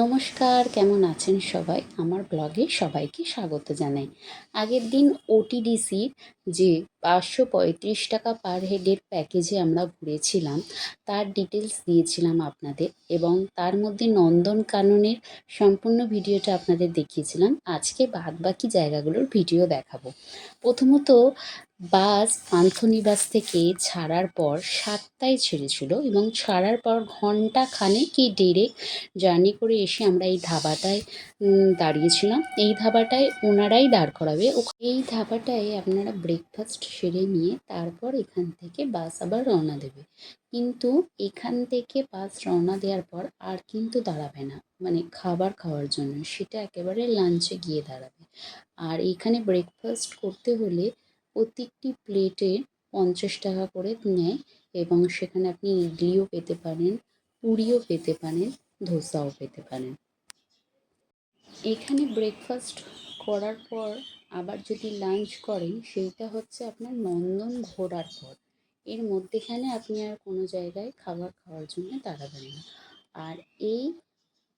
নমস্কার, কেমন আছেন সবাই? আমার ব্লগে সবাইকে স্বাগত জানাই। আগের দিন ওটিডিসির যে পাঁচশো পঁয়ত্রিশ টাকা পার হেডের প্যাকেজে আমরা ঘুরেছিলাম, তার ডিটেলস দিয়েছিলাম আপনাদের এবং তার মধ্যে নন্দনকাননের সম্পূর্ণ ভিডিওটা আপনাদের দেখিয়েছিলাম। আজকে বাদ বাকি জায়গাগুলোর ভিডিও দেখাবো। প্রথমত বাস পান্থনিবাস থেকে ছাড়ার পর সাতটায় ছেড়েছিল এবং ছাড়ার পর ঘণ্টা খানেক কি ডেরে জার্নি করে এসে আমরা এই ধাবাটায় দাঁড়িয়েছিলাম। এই ধাবাটায় ওনারাই দাঁড় করাবে। এই ধাবাটায় আপনারা ব্রেকফাস্ট সেরে নিয়ে তারপর এখান থেকে বাস আবার রওনা দেবে। কিন্তু এখান থেকে বাস রওনা দেওয়ার পর আর কিন্তু দাঁড়াবে না। মানে খাবার খাওয়ার জন্য। সেটা একেবারে লাঞ্চে গিয়ে দাঁড়াবে। আর এখানে ব্রেকফাস্ট করতে হলে প্রত্যেকটি প্লেটে পঞ্চাশ টাকা করে নেয় এবং সেখানে আপনি ইডলিও পেতে পারেন, পুরিও পেতে পারেন, ধোসাও পেতে পারেন। এখানে ব্রেকফাস্ট করার পর আবার যদি লাঞ্চ করেন, সেইটা হচ্ছে আপনার নন্দন ঘোরার পর এর মধ্যেখানে আপনি আর কোনো জায়গায় খাবার খাওয়ার জন্য দাঁড়াবেন না। আর এই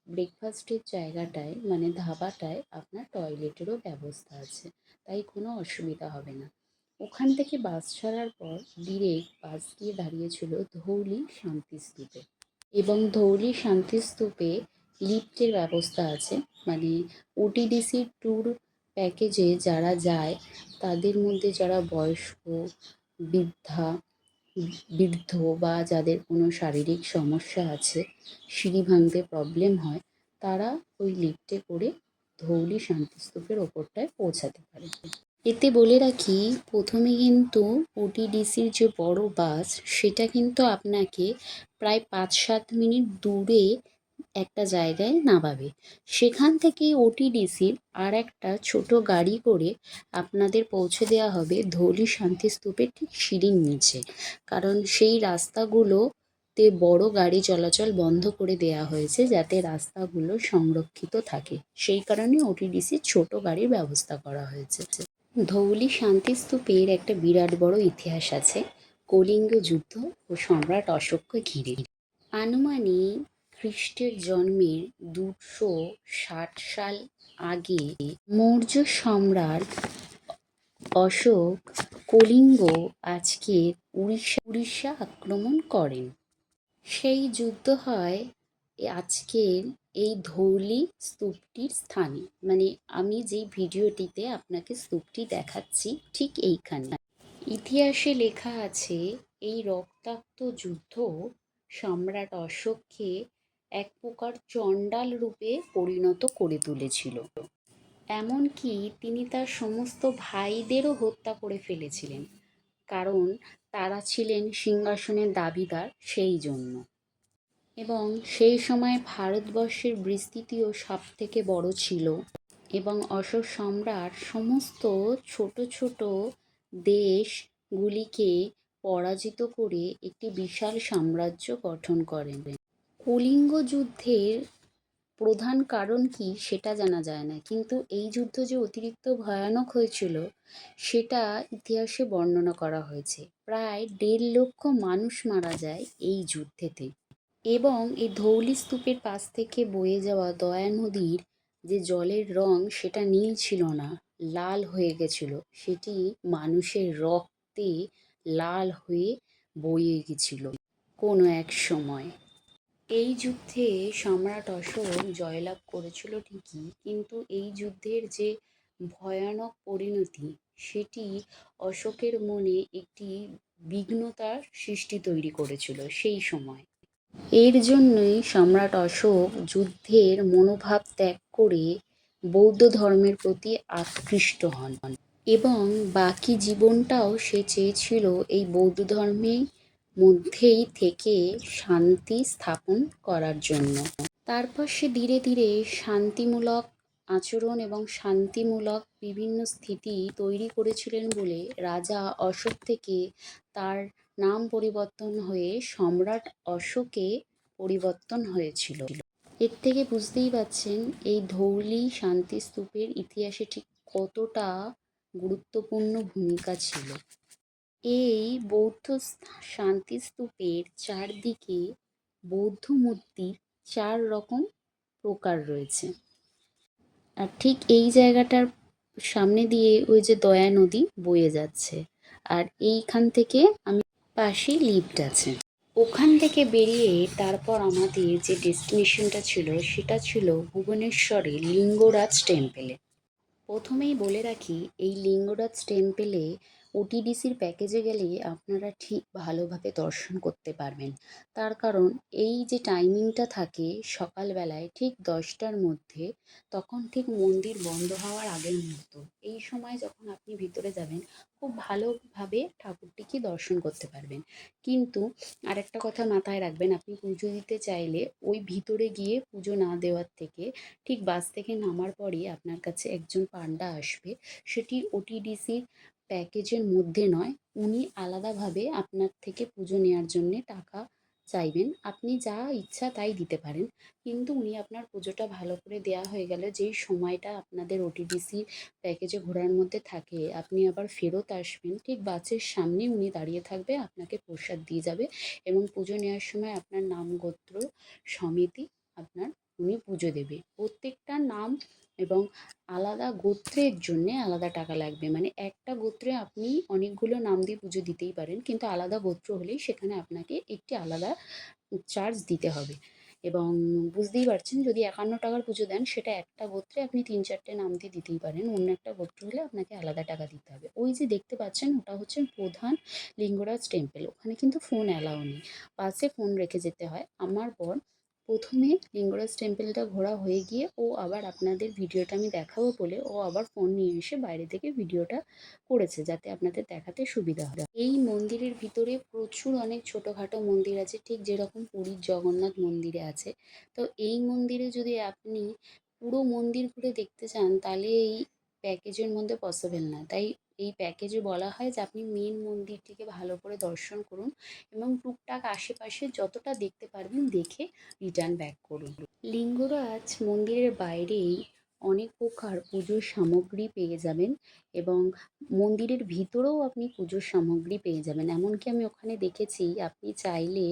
ব্রেকফাস্টের জায়গাটায় মানে ধাবাটায় আপনার টয়লেটেরও ব্যবস্থা আছে। তাই কোনো অসুবিধা হবে না। ওখান থেকে বাস ছাড়ার পর ডিরেক্ট বাস গিয়ে দাঁড়িয়েছিল ধৌলি শান্তিস্তূপে এবং ধৌলি শান্তিস্তূপে লিফ্টের ব্যবস্থা আছে। মানে ওটিডিসি ট্যুর প্যাকেজে যারা যায়, তাদের মধ্যে যারা বয়স্ক, বৃদ্ধা, বৃদ্ধ বা যাদের কোনো শারীরিক সমস্যা আছে, সিঁড়ি ভাঙতে প্রবলেম হয়, তারা ওই লিফ্টে করে ধৌলি শান্তিস্তূপের ওপরটায় পৌঁছাতে পারে। এতে বলে রাখি, প্রথমে কিন্তু ওটিডিসির যে বড় বাস, সেটা কিন্তু আপনাকে প্রায় পাঁচ সাত মিনিট দূরে একটা জায়গায় নামাবে। সেখান থেকে ওটিডিসির আর একটা ছোট গাড়ি করে আপনাদের পৌঁছে দেওয়া হবে ধৌলি শান্তিস্তূপের ঠিক সিঁড়ির নিচে। কারণ সেই রাস্তাগুলোতে বড় গাড়ি চলাচল বন্ধ করে দেওয়া হয়েছে যাতে রাস্তাগুলো সংরক্ষিত থাকে। সেই কারণে ওটিডিসির ছোট গাড়ির ব্যবস্থা করা হয়েছে। ধৌলি শান্তিস্তূপের একটা বিরাট বড় ইতিহাস আছে, কলিঙ্গ যুদ্ধ ও সম্রাট অশোককে ঘিরে। আনুমানিক খ্রিস্টের জন্মের দুশো ষাট সাল আগে মৌর্য সম্রাট অশোক কলিঙ্গ আজকের উড়িষ্যা উড়িষ্যা আক্রমণ করেন। সেই যুদ্ধ হয় আজকের এই ধৌলি স্তূপটির স্থানে। মানে আমি যেই ভিডিওটিতে আপনাকে স্তূপটি দেখাচ্ছি, ঠিক এইখানে। ইতিহাসে লেখা আছে, এই রক্তাক্ত যুদ্ধ সম্রাট অশোককে এক প্রকার চণ্ডাল রূপে পরিণত করে তুলেছিল। এমনকি তিনি তার সমস্ত ভাইদেরও হত্যা করে ফেলেছিলেন, কারণ তারা ছিলেন সিংহাসনের দাবিদার সেই জন্য। এবং সেই সময় ভারতবর্ষের বিস্তৃতিও সব থেকে বড় ছিল এবং অশোক সম্রাট সমস্ত ছোট ছোট দেশগুলিকে পরাজিত করে একটি বিশাল সাম্রাজ্য গঠন করেন। কলিঙ্গ যুদ্ধের প্রধান কারণ কি সেটা জানা যায় না, কিন্তু এই যুদ্ধ যে অতিরিক্ত ভয়ানক হয়েছিল সেটা ইতিহাসে বর্ণনা করা হয়েছে। প্রায় দেড় লক্ষ মানুষ মারা যায় এই যুদ্ধেতে। এবং এই ধৌলি স্তূপের পাশ থেকে বয়ে যাওয়া দয়া নদীর যে জলের রং, সেটা নীল ছিল না, লাল হয়ে গেছিল। সেটি মানুষের রক্তে লাল হয়ে বয়ে গেছিল কোনো এক সময়। এই যুদ্ধে সম্রাট অশোক জয়লাভ করেছিল ঠিকই, কিন্তু এই যুদ্ধের যে ভয়ানক পরিণতি, সেটি অশোকের মনে একটি বিঘ্নতার সৃষ্টি তৈরি করেছিল সেই সময়। এর জন্যই সম্রাট অশোক যুদ্ধের মনোভাব ত্যাগ করে বৌদ্ধ ধর্মের প্রতি আকৃষ্ট হন এবং বাকি জীবনটাও সে চেয়েছিল এই বৌদ্ধ ধর্মের মধ্যেই থেকে শান্তি স্থাপন করার জন্য। তারপর সে ধীরে ধীরে শান্তিমূলক আচরণ এবং শান্তিমূলক বিভিন্ন স্থিতি তৈরি করেছিলেন বলে রাজা অশোক থেকে তার নাম পরিবর্তন হয়ে সম্রাট অশোকে পরিবর্তন হয়েছিল। এর থেকে বুঝতেই পারছেন এই ধৌলি শান্তিস্তূপের ইতিহাসে ঠিক কতটা গুরুত্বপূর্ণ ভূমিকা ছিল। এই বৌদ্ধ স্থা- শান্তিস্তূপের চারদিকে বৌদ্ধ মূর্তির চার রকম প্রকার রয়েছে। আর ঠিক এই জায়গাটার সামনে দিয়ে ওই যে দয়া নদী বয়ে যাচ্ছে। আর এইখান থেকে আমি পাশেই লিফট আছে। ওখান থেকে বেরিয়ে তারপর আমাদের যে ডেস্টিনেশনটা ছিল, সেটা ছিল ভুবনেশ্বরে লিঙ্গরাজ টেম্পেলে। প্রথমেই বলে রাখি, এই লিঙ্গরাজ টেম্পেলে ওটিডিসির প্যাকেজে গেলে আপনারা ঠিক ভালোভাবে দর্শন করতে পারবেন। তার কারণ এই যে টাইমিংটা থাকে সকালবেলায় ঠিক দশটার মধ্যে, তখন ঠিক মন্দির বন্ধ হওয়ার আগের মুহূর্ত। এই সময় যখন আপনি ভিতরে যাবেন, খুব ভালোভাবে ঠাকুরটিকে দর্শন করতে পারবেন। কিন্তু আরেকটা কথা মাথায় রাখবেন, আপনি পুজো দিতে চাইলে ওই ভিতরে গিয়ে পুজো না দেওয়ার থেকে ঠিক বাস থেকে নামার পরই আপনার কাছে একজন পান্ডা আসবে। সেটি ওটিডিসির প্যাকেজের মধ্যে নয়, উনি আলাদাভাবে আপনার থেকে পুজো নেওয়ার জন্যে টাকা চাইবেন। আপনি যা ইচ্ছা তাই দিতে পারেন। কিন্তু উনি আপনার পুজোটা ভালো করে দেওয়া হয়ে গেলে, যেই সময়টা আপনাদের ওটিডিসির প্যাকেজে ঘোরার মধ্যে থাকে, আপনি আবার ফেরত আসবেন, ঠিক বাসের সামনে উনি দাঁড়িয়ে থাকবে, আপনাকে প্রসাদ দিয়ে যাবে এবং পুজো নেওয়ার সময় আপনার নাম গোত্র সমিতি আপনার উনি পুজো দেবে। প্রত্যেকটা নাম এবং আলাদা গোত্রের জন্যে আলাদা টাকা লাগবে। মানে একটা গোত্রে আপনি অনেকগুলো নাম দিয়ে পুজো দিতেই পারেন, কিন্তু আলাদা গোত্র হলেই সেখানে আপনাকে একটি আলাদা চার্জ দিতে হবে। এবং বুঝতেই পারছেন, যদি একান্ন টাকার পুজো দেন, সেটা একটা গোত্রে আপনি তিন চারটে নাম দিয়ে দিতেই পারেন, অন্য একটা গোত্র হলে আপনাকে আলাদা টাকা দিতে হবে। ওই যে দেখতে পাচ্ছেন, ওটা হচ্ছে প্রধান লিঙ্গরাজ টেম্পল। ওখানে কিন্তু ফোন অ্যালাউ নেই। পাশে ফোন রেখে যেতে হয়। আমার পর প্রথমে লিঙ্গরাজ টেম্পেলটা ঘোরা হয়ে গিয়ে ও আবার আপনাদের ভিডিওটা আমি দেখাবো বলে ও আবার ফোন নিয়ে এসে বাইরে থেকে ভিডিওটা করেছে যাতে আপনাদের দেখাতে সুবিধা হয়। এই মন্দিরের ভিতরে প্রচুর অনেক ছোটোখাটো মন্দির আছে, ঠিক যেরকম পুরীর জগন্নাথ মন্দিরে আছে। তো এই মন্দিরে যদি আপনি পুরো মন্দির ঘুরে দেখতে চান তাহলে এই প্যাকেজের মধ্যে পসিবল না। তাই এই প্যাকেজে বলা হয় যে আপনি মেন মন্দিরটিকে ভালো করে দর্শন করুন এবং টুকটাক আশেপাশে যতটা দেখতে পারবেন দেখে রিটার্ন ব্যাক করুন। লিঙ্গরাজ মন্দিরের বাইরেই অনেক প্রকার পুজোর সামগ্রী পেয়ে যাবেন এবং মন্দিরের ভিতরেও আপনি পুজোর সামগ্রী পেয়ে যাবেন। এমনকি আমি ওখানে দেখেছি, আপনি চাইলে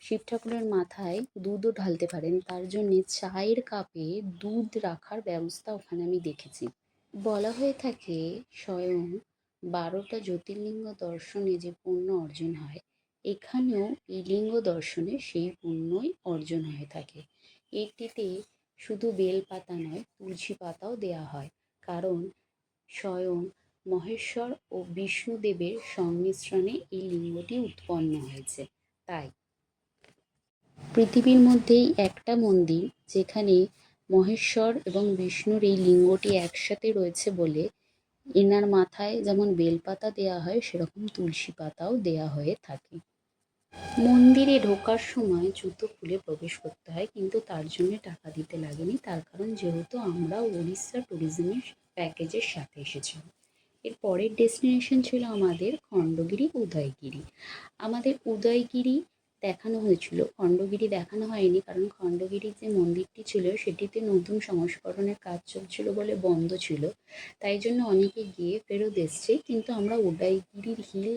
শিব ঠাকুরের মাথায় দুধও ঢালতে পারেন। তার জন্যে চায়ের কাপে দুধ রাখার ব্যবস্থা ওখানে আমি দেখেছি। বলা হয়ে থাকে, স্বয়ং বারোটা জ্যোতির্লিঙ্গ দর্শনে যে পুণ্য অর্জন হয়, এখানেও এই লিঙ্গ দর্শনে সেই পুণ্যই অর্জন হয়ে থাকে। এটিতে শুধু বেল পাতা নয়, তুলসী পাতাও দেওয়া হয়। কারণ স্বয়ং মহেশ্বর ও বিষ্ণুদেবের সংমিশ্রণে এই লিঙ্গটি উৎপন্ন হয়েছে। তাই পৃথিবীর মধ্যেই একটা মন্দির যেখানে মহেশ্বর এবং বিষ্ণুর এই লিঙ্গটি একসাথে রয়েছে বলে এনার মাথায় যেমন বেলপাতা দেওয়া হয়, সেরকম তুলসী পাতাও দেওয়া হয়ে থাকে। মন্দিরে ঢোকার সময় জুতো খুলে প্রবেশ করতে হয়, কিন্তু তার জন্য টাকা দিতে লাগেনি। তার কারণ যেহেতু আমরা উড়িষ্যা ট্যুরিজমের প্যাকেজের সাথে এসেছিলাম এর পরের ডেস্টিনেশন ছিল আমাদের খণ্ডগিরি উদয়গিরি আমাদের উদয়গিরি দেখানো হয়েছিল। খণ্ডগিরি দেখানো হয়নি কারণ খণ্ডগিরির যে মন্দিরটি ছিল, সেটিতে নতুন সংস্করণের কাজ চলছিল বলে বন্ধ ছিল। তাই জন্য অনেকে গিয়ে ফেরত এসছে। কিন্তু আমরা উদয়গিরির হিল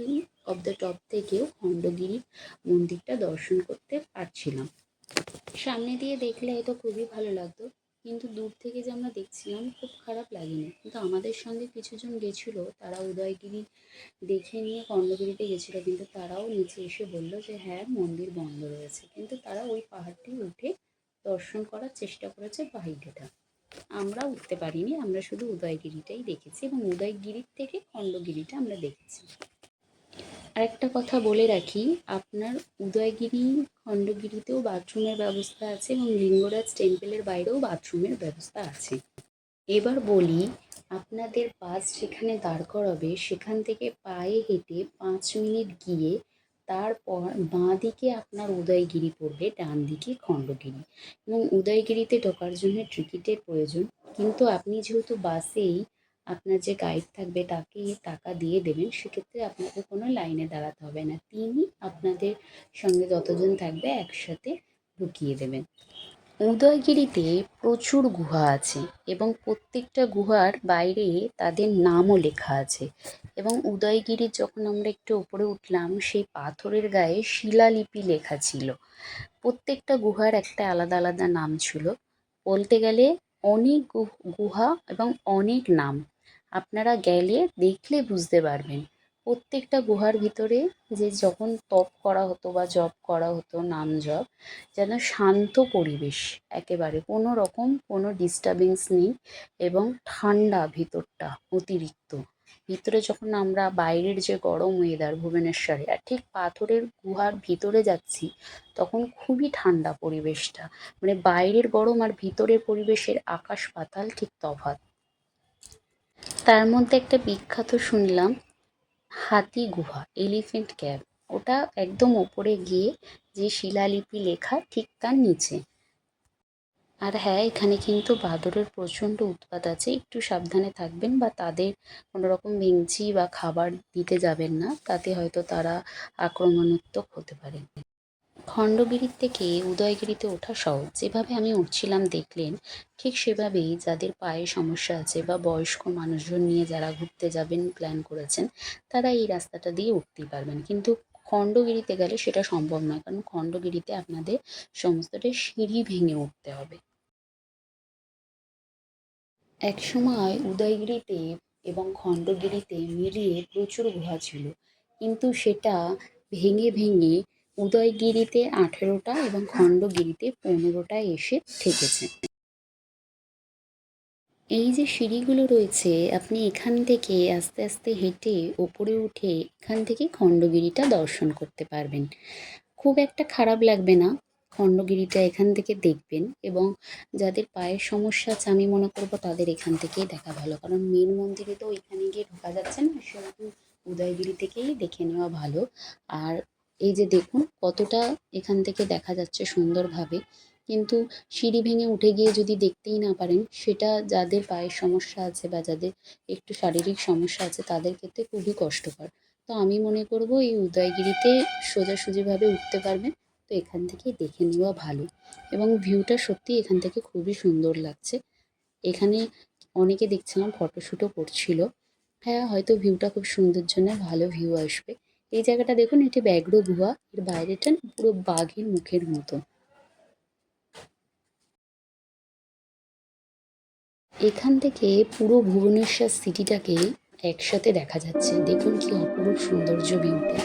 অফ দ্য টপ থেকেও খণ্ডগিরির মন্দিরটা দর্শন করতে পারছিলাম। সামনে দিয়ে দেখলে হয়তো খুবই ভালো লাগতো। কিন্তু দূর থেকে যে আমরা দেখছিলাম, খুব খারাপ লাগেনি। কিন্তু আমাদের সঙ্গে কিছুজন গেছিল তারা উদয়গিরি দেখে নিয়ে খণ্ডগিরিতে গেছিল, কিন্তু তারাও নিচে এসে বলল যে হ্যাঁ মন্দির বন্ধ রয়েছে। কিন্তু তারা ওই পাহাড়টি উঠে দর্শন করার চেষ্টা করেছে বাইরেটা আমরা উঠতে পারিনি, আমরা শুধু উদয়গিরিটাই দেখেছি এবং উদয়গিরির থেকে খণ্ডগিরিটা আমরা দেখেছি। আরেকটা কথা বলে রাখি, আপনার উদয়গিরি খণ্ডগিরিতেও বাথরুমের ব্যবস্থা আছে এবং লিঙ্গরাজ টেম্পেলের বাইরেও বাথরুমের ব্যবস্থা আছে। এবার বলি, আপনাদের বাস যেখানে দাঁড় করাবে, সেখান থেকে পায়ে হেঁটে পাঁচ মিনিট গিয়ে তারপর বাঁ দিকে আপনার উদয়গিরি পড়বে ডান দিকে খণ্ডগিরি। এবং উদয়গিরিতে ঢোকার জন্য টিকিটের প্রয়োজন, কিন্তু আপনি যেহেতু বাসেই আপনার যে গাইড থাকবে তাকে টাকা দিয়ে দেবেন, সেক্ষেত্রে আপনাকে কোনো লাইনে দাঁড়াতে হবে না। তিনি আপনাদের সঙ্গে যতজন থাকবে একসাথে ঢুকিয়ে দেবেন। উদয়গিরিতে প্রচুর গুহা আছে এবং প্রত্যেকটা গুহার বাইরে তাদের নামও লেখা আছে। এবং উদয়গিরির যখন আমরা একটু উপরে উঠলাম, সেই পাথরের গায়ে শিলালিপি লেখা ছিল। প্রত্যেকটা গুহার একটা আলাদা আলাদা নাম ছিল। বলতে গেলে অনেক গুহা এবং অনেক নাম। আপনারা গেলে দেখলে বুঝতে পারবেন। প্রত্যেকটা গুহার ভিতরে যে যখন তপ করা হতো বা জপ করা হতো, নাম জপ, যেন শান্ত পরিবেশ একেবারে। কোনো রকম কোনো ডিস্টারবেন্স নেই এবং ঠান্ডা ভিতরটা অতিরিক্ত। ভিতরে যখন আমরা বাইরের যে গরম ওয়েদার ভুবনেশ্বরে আর ঠিক পাথরের গুহার ভিতরে যাচ্ছি, তখন খুবই ঠান্ডা পরিবেশটা। মানে বাইরের গরম আর ভিতরের পরিবেশের আকাশ পাতাল ঠিক তফাৎ। তার মধ্যে একটা বিখ্যাত শুনলাম, হাতি গুহা এলিফেন্ট ক্যাভ ওটা একদম ওপরে গিয়ে যে শিলালিপি লেখা ঠিক তার নিচে। আর হ্যাঁ এখানে কিন্তু বাদরের প্রচণ্ড উৎপাত আছে। একটু সাবধানে থাকবেন বা তাদের কোনো রকম ভেঙচি বা খাবার দিতে যাবেন না, তাতে হয়তো তারা আক্রমণাত্মক হতে পারে। খণ্ডগিরির থেকে উদয়গিরিতে ওঠা সহজ। যেভাবে আমি উঠছিলাম দেখলেন, ঠিক সেভাবেই যাদের পায়ে সমস্যা আছে বা বয়স্ক মানুষজন নিয়ে যারা ঘুরতে যাবেন প্ল্যান করেছেন, তারা এই রাস্তাটা দিয়ে উঠতেই পারবেন। কিন্তু খণ্ডগিরিতে গেলে সেটা সম্ভব নয়, কারণ খণ্ডগিরিতে আপনাদের সমস্তটা সিঁড়ি ভেঙে উঠতে হবে। একসময় উদয়গিরিতে এবং খণ্ডগিরিতে মিলিয়ে প্রচুর গুহা ছিল। কিন্তু সেটা ভেঙে ভেঙে উদয়গিরিতে আঠেরোটা এবং খণ্ডগিরিতে পনেরোটা এসে ঠেকেছে এই যে সিঁড়িগুলো রয়েছে, আপনি এখান থেকে আস্তে আস্তে হেঁটে ওপরে উঠে এখান থেকে খণ্ডগিরিটা দর্শন করতে পারবেন। খুব একটা খারাপ লাগবে না, খণ্ডগিরিটা এখান থেকে দেখবেন এবং যাদের পায়ের সমস্যা আছে, আমি মনে করব তাদের এখান থেকেই দেখা ভালো। কারণ মেন মন্দিরে তো ওইখানে গিয়ে ঢোকা যাচ্ছে না, সেরকম উদয়গিরি থেকেই দেখে নেওয়া ভালো। আর এই যে দেখুন কতটা এখান থেকে দেখা যাচ্ছে সুন্দরভাবে। কিন্তু সিঁড়ি ভেঙে উঠে গিয়ে যদি দেখতেই না পারেন, সেটা যাদের পায়ের সমস্যা আছে বা যাদের একটু শারীরিক সমস্যা আছে, তাদের ক্ষেত্রে খুবই কষ্টকর। তো আমি মনে করব এই উদয়গিরিতে সোজাসুজিভাবে উঠতে পারবেন। তো এখান থেকেই দেখে নেওয়া ভালো। এবং ভিউটা সত্যি এখান থেকে খুবই সুন্দর লাগছে। এখানে অনেকে দেখছিলাম ফটোশ্যুটও করছিল। হ্যাঁ হয়তো ভিউটা খুব সুন্দর জন্য ভালো ভিউ আসবে। এই জায়গাটা দেখুন, এটি ব্যাঘ্র গুহা। এর বাইরেটা পুরো বাঘের মুখের মতো। এখান থেকে পুরো ভুবনেশ্বর সিটিটাকে একসাথে দেখা যাচ্ছে। দেখুন কি অপরূপ সৌন্দর্য ভিউটা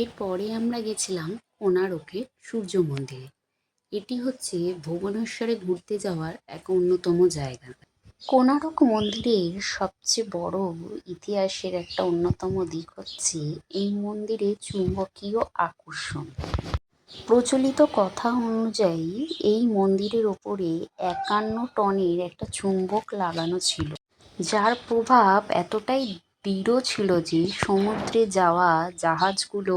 এরপরে আমরা গেছিলাম কোণারকে সূর্য মন্দিরে। এটি হচ্ছে ভুবনেশ্বরে ঘুরতে যাওয়ার এক অন্যতম জায়গা। কোণারক মন্দিরের সবচেয়ে বড় ইতিহাসের একটা অন্যতম দিক হচ্ছে এই মন্দিরে চুম্বকীয় আকর্ষণ। প্রচলিত কথা অনুযায়ী এই মন্দিরের ওপরে একান্ন টনের একটা চুম্বক লাগানো ছিল, যার প্রভাব এতটাই দৃঢ় ছিল যে সমুদ্রে যাওয়া জাহাজগুলো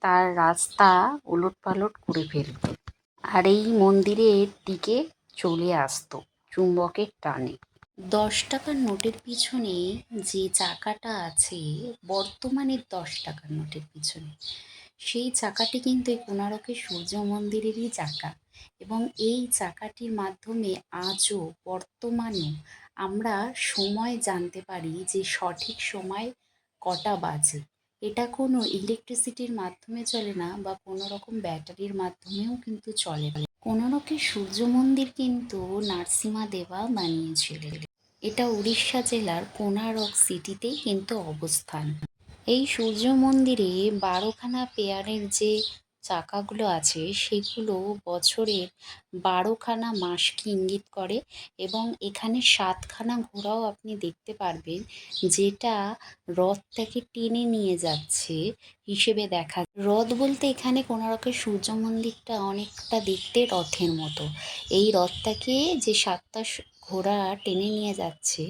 তার রাস্তা ওলটপালট করে ফেলত আর এই মন্দিরের দিকে চলে আসতো চুম্বকের টানে। দশ টাকার নোটের পিছনে যে চাকাটা আছে, বর্তমানে দশ টাকার নোটের পিছনে। সেই চাকাটি কিন্তু এই কোণারকের সূর্য মন্দিরেরই চাকা এবং এই চাকাটির মাধ্যমে আজও বর্তমানে আমরা সময় জানতে পারি যে সঠিক সময় কটা বাজে। এটা কোনো ইলেকট্রিসিটির মাধ্যমে চলে না বা কোনো রকম ব্যাটারির মাধ্যমেও কিন্তু চলে না। কোণারকের সূর্য মন্দির কিন্তু নার্সিমা দেবা বানিয়েছিলেন। এটা উড়িষ্যা জেলার কোনারক সিটিতেই কিন্তু অবস্থান। এই সূর্য মন্দিরে বারোখানা পেয়ারের যে চাকাগুলো আছে, সেগুলো বছরের বারোখানা মাসকে ইঙ্গিত করে এবং এখানে সাতখানা ঘোড়াও আপনি দেখতে পারবেন, যেটা রথটাকে টেনে নিয়ে যাচ্ছে হিসেবে দেখা রথ বলতে এখানে কোনারকের সূর্য মন্দিরটা অনেকটা দেখতে রথের মতো। এই রথটাকে যে সাতটা ঘোড়া টেনে নিয়ে যাচ্ছে,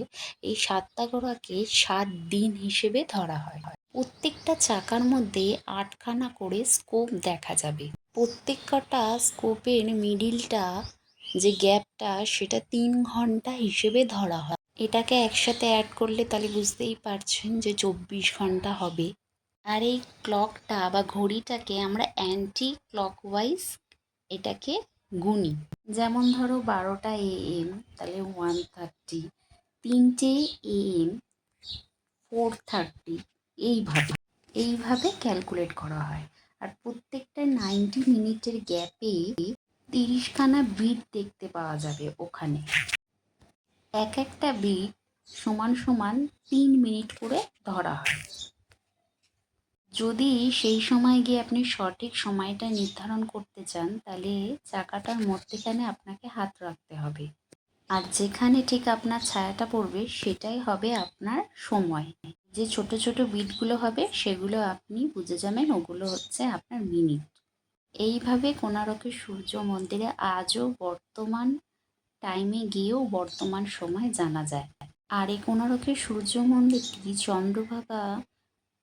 এই সাতটা ঘোড়াকে সাত দিন হিসেবে ধরা হয়। প্রত্যেকটা চাকার মধ্যে আটখানা করে স্কোপ দেখা যাবে। প্রত্যেক কটা স্কোপের মিডিলটা যে গ্যাপটা সেটা তিন ঘণ্টা হিসেবে ধরা হয়। এটাকে একসাথে অ্যাড করলে তাহলে বুঝতেই পারছেন যে চব্বিশ ঘণ্টা হবে। আর এই ক্লকটা বা ঘড়িটাকে আমরা অ্যান্টি ক্লকওয়াইজ এটাকে গুনি। যেমন ধরো বারোটা এএম তাহলে ওয়ান থার্টি তিনটে এএম ফোর থার্টি এইভাবে এইভাবে ক্যালকুলেট করা হয়। আর প্রত্যেকটা নাইনটি মিনিটের গ্যাপে তিরিশখানা বিট দেখতে পাওয়া যাবে ওখানে। এক একটা বিট সমান সমান তিন মিনিট করে ধরা হয়। যদি সেই সময় গিয়ে আপনি সঠিক সময়টা নির্ধারণ করতে চান, তাহলে চাকাটার মধ্যেখানে আপনাকে হাত রাখতে হবে। আর যেখানে ঠিক আপনার ছায়াটা পড়বে, সেটাই হবে আপনার সময়। যে ছোট ছোট বিটগুলো হবে, সেগুলো আপনি বুঝে যাবেন। ওগুলো হচ্ছে আপনার মিনিট এইভাবে কোনারকের সূর্য মন্দিরে আজও বর্তমান টাইমে গিয়েও বর্তমান সময় জানা যায়। আর এই কোনারকের সূর্য মন্দিরটি চন্দ্রভাগা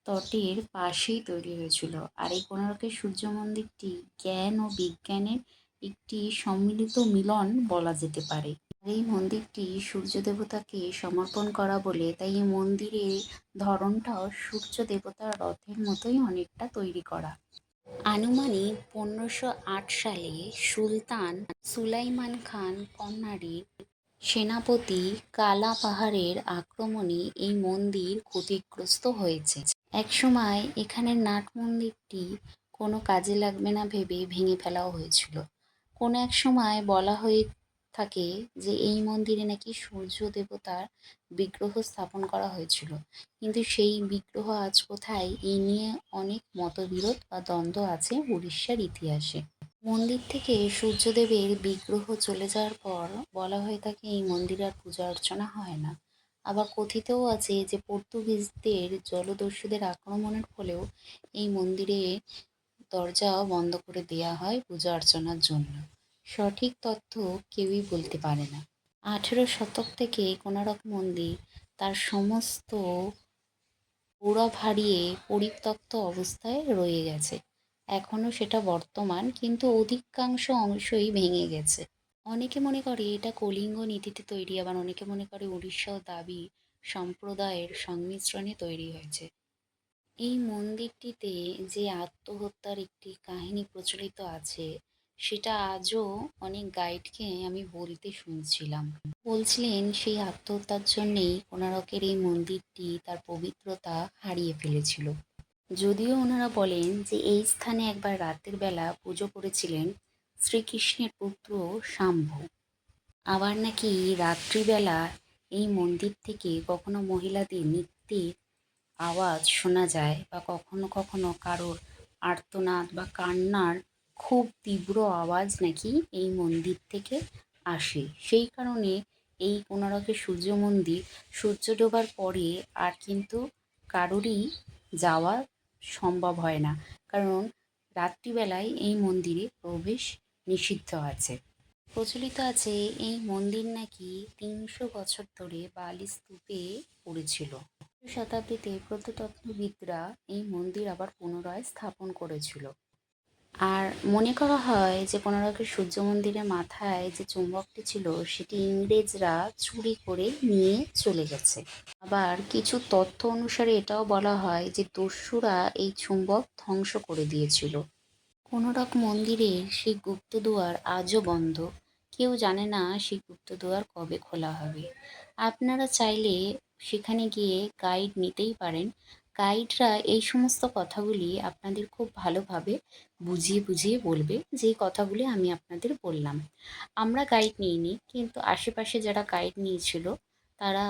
তটের পাশেই তৈরি হয়েছিল। আর এই কোনারকের সূর্য মন্দিরটি জ্ঞান ও বিজ্ঞানের একটি সম্মিলিত মিলন বলা যেতে পারে। এই মন্দিরটি সূর্য দেবতাকে সমর্পণ করা বলে, তাই এই মন্দিরের ধরনটাও সূর্য দেবতার রথের মতোই অনেকটা তৈরি করা। আনুমানিক পনেরোশো আট সালে সুলতান সুলাইমান খান কন্যাড়ির সেনাপতি কালা পাহাড়ের আক্রমণে এই মন্দির ক্ষতিগ্রস্ত হয়েছে। একসময় এখানের নাট মন্দিরটি কোনো কাজে লাগবে না ভেবে ভেঙে ফেলাও হয়েছিল। কোনো এক সময় বলা হয়ে থাকে যে এই মন্দিরে নাকি সূর্য দেবতার বিগ্রহ স্থাপন করা হয়েছিল। কিন্তু সেই বিগ্রহ আজ কোথায় এই নিয়ে অনেক মতবিরোধ বা দ্বন্দ্ব আছে উড়িষ্যার ইতিহাসে। মন্দির থেকে সূর্যদেবের বিগ্রহ চলে যাওয়ার পর বলা হয়ে থাকে এই মন্দিরে আর পূজা অর্চনা হয় না। আবার কথিতও আছে যে পর্তুগিজদের জলদস্যুদের আক্রমণের ফলেও এই মন্দিরে দরজা বন্ধ করে দেওয়া হয় পূজা অর্চনার জন্য। সঠিক তথ্য কেউই বলতে পারে না। আঠেরো শতক থেকে কোনারক মন্দির তার সমস্ত পুরো হারিয়ে পরিত্যক্ত অবস্থায় রয়ে গেছে। এখনও সেটা বর্তমান, কিন্তু অধিকাংশ অংশই ভেঙে গেছে। অনেকে মনে করে এটা কলিঙ্গ নীতিতে তৈরি, আবার অনেকে মনে করে উড়িষ্যা দাবি সম্প্রদায়ের সংমিশ্রণে তৈরি হয়েছে। এই মন্দিরটিতে যে আত্মহত্যার একটি কাহিনী প্রচলিত আছে সেটা আজও অনেক গাইডকে আমি বলতে শুনছিলাম। বলছিলেন, সেই আত্মহত্যার জন্যেই কোনারকের এই মন্দিরটি তার পবিত্রতা হারিয়ে ফেলেছিল। যদিও ওনারা বলেন যে এই স্থানে একবার রাতের বেলা পুজো করেছিলেন শ্রীকৃষ্ণের পুত্র শাম্ভু। আবার নাকি রাত্রিবেলা এই মন্দির থেকে কখনো মহিলাদের নৃত্যের আওয়াজ শোনা যায় বা কখনো কখনো কারোর আর্তনাদ বা কান্নার খুব তীব্র আওয়াজ নাকি এই মন্দির থেকে আসে। সেই কারণে এই কোনারকের সূর্য মন্দির, সূর্য ডোবার পরে আর কিন্তু কারোরই যাওয়া সম্ভব হয় না। কারণ রাত্রিবেলায় এই মন্দিরে প্রবেশ নিষিদ্ধ আছে। প্রচলিত আছে এই মন্দির নাকি তিনশো বছর ধরে বালি স্তূপে পড়েছিল। শতাব্দীতে প্রত্নতত্ত্ববিদরা এই মন্দির আবার পুনরায় স্থাপন করেছিল। আর মনে করা হয় যে কোনারকের সূর্য মন্দিরের মাথায় যে চুম্বকটি ছিল, সেটি ইংরেজরা চুরি করে নিয়ে চলে গেছে। আবার কিছু তথ্য অনুসারে এটাও বলা হয় যে দস্যুরা এই চুম্বক ধ্বংস করে দিয়েছিল। কোনারক মন্দিরের সেই গুপ্তদুয়ার আজও বন্ধ। কেউ জানে না সেই গুপ্তদুয়ার কবে খোলা হবে। আপনারা চাইলে সেখানে গিয়ে গাইড নিতেই পারেন। গাইডরা এই সমস্ত কথাগুলি আপনাদের খুব ভালোভাবে বুঝিয়ে বুঝিয়ে বলবে, যেই কথাগুলি আমি আপনাদের বললাম। আমরা গাইড নিইনি, কিন্তু আশেপাশে যারা গাইড নিয়েছিল, তারা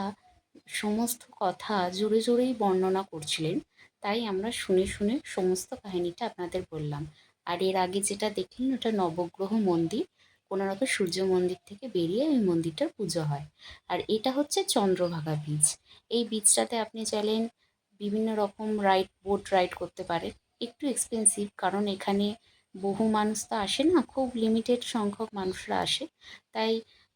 সমস্ত কথা জোরে জোরেই বর্ণনা করছিলেন। তাই আমরা শুনে শুনে সমস্ত কাহিনীটা আপনাদের বললাম। আর এর আগে যেটা দেখলেন, ওটা নবগ্রহ মন্দির। কোনারক সূর্য মন্দির থেকে বেরিয়ে ওই মন্দিরটার পুজো হয়। আর এটা হচ্ছে চন্দ্রভাগা বীচ এই বীচটাতে আপনি চাইলেন বিভিন্ন রকম রাইড বোট রাইড করতে পারেন একটু এক্সপেন্সিভ কারণ এখানে বহু মানুষ তো আসে না, খুব লিমিটেড সংখ্যক মানুষরা আসে। তাই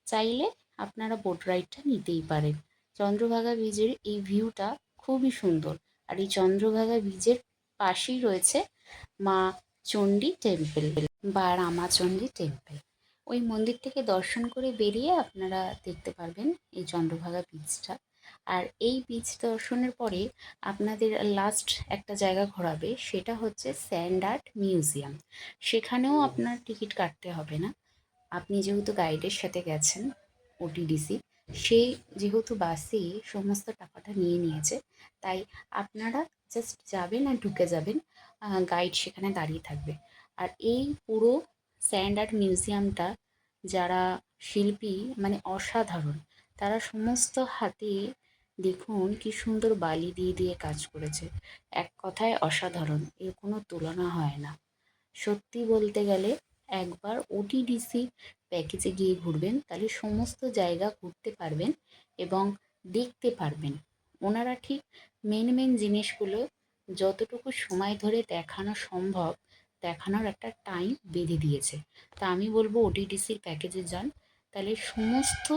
চাইলে আপনারা বোট রাইডটা নিতেই পারেন। চন্দ্রভাগা ব্রিজের এই ভিউটা খুবই সুন্দর। আর এই চন্দ্রভাগা ব্রিজের পাশেই রয়েছে মা চণ্ডী টেম্পল বা রামাচণ্ডী টেম্পল ওই মন্দির থেকে দর্শন করে বেরিয়ে আপনারা দেখতে পারবেন এই চন্দ্রভাগা বীচটা আর এই বীচ দর্শনের পরে আপনাদের লাস্ট একটা জায়গা ঘোরাবে সেটা হচ্ছে স্যান্ড আর্ট মিউজিয়াম সেখানেও আপনার টিকিট কাটতে হবে না। আপনি যেহেতু গাইডের সাথে গেছেন ওটিডিসি সেই যেহেতু বাসে সমস্ত টাকাটা নিয়ে নিয়েছে তাই আপনারা জাস্ট যাবেন আর ঢুকে যাবেন গাইড সেখানে দাঁড়িয়ে থাকবে। আর এই পুরো স্যান্ড আর্ট মিউজিয়ামটা যারা শিল্পী মানে অসাধারণ তারা সমস্ত হাতে দেখুন কি সুন্দর বালি দিয়ে দিয়ে কাজ করেছে। এক কথায় অসাধারণ, এর কোনো তুলনা হয় না। সত্যি বলতে গেলে একবার ওটিডিসি প্যাকেজে গিয়ে ঘুরবেন, তাহলে সমস্ত জায়গা ঘুরতে পারবেন এবং দেখতে পারবেন। ওনারা ঠিক মেন মেন জিনিসগুলো যতটুকু সময় ধরে দেখানো সম্ভব, দেখানোর একটা টাইম বেঁধে দিয়েছে। তা আমি বলব ওটিডিসির প্যাকেজে যান, তাহলে সমস্ত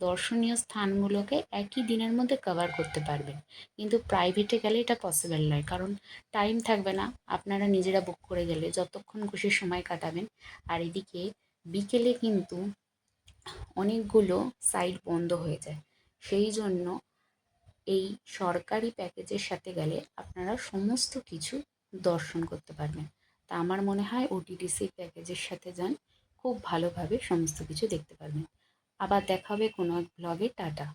দর্শনীয় স্থানগুলোকে একই দিনের মধ্যে কভার করতে পারবেন। কিন্তু প্রাইভেটে গেলে এটা পসিবল নয়। কারণ টাইম থাকবে না। আপনারা নিজেরা বুক করে গেলে যতক্ষণ খুশি সময় কাটাবেন। আর এদিকে বিকেলে কিন্তু অনেকগুলো সাইট বন্ধ হয়ে যায়। সেই জন্য এই সরকারি প্যাকেজের সাথে গেলে আপনারা সমস্ত কিছু দর্শন করতে পারবেন। তা আমার মনে হয় ওটিডিসি প্যাকেজের সাথে যান। খুব ভালোভাবে সমস্ত কিছু দেখতে পারবেন। আবার দেখা হবে কোনো এক ব্লগে টাটা।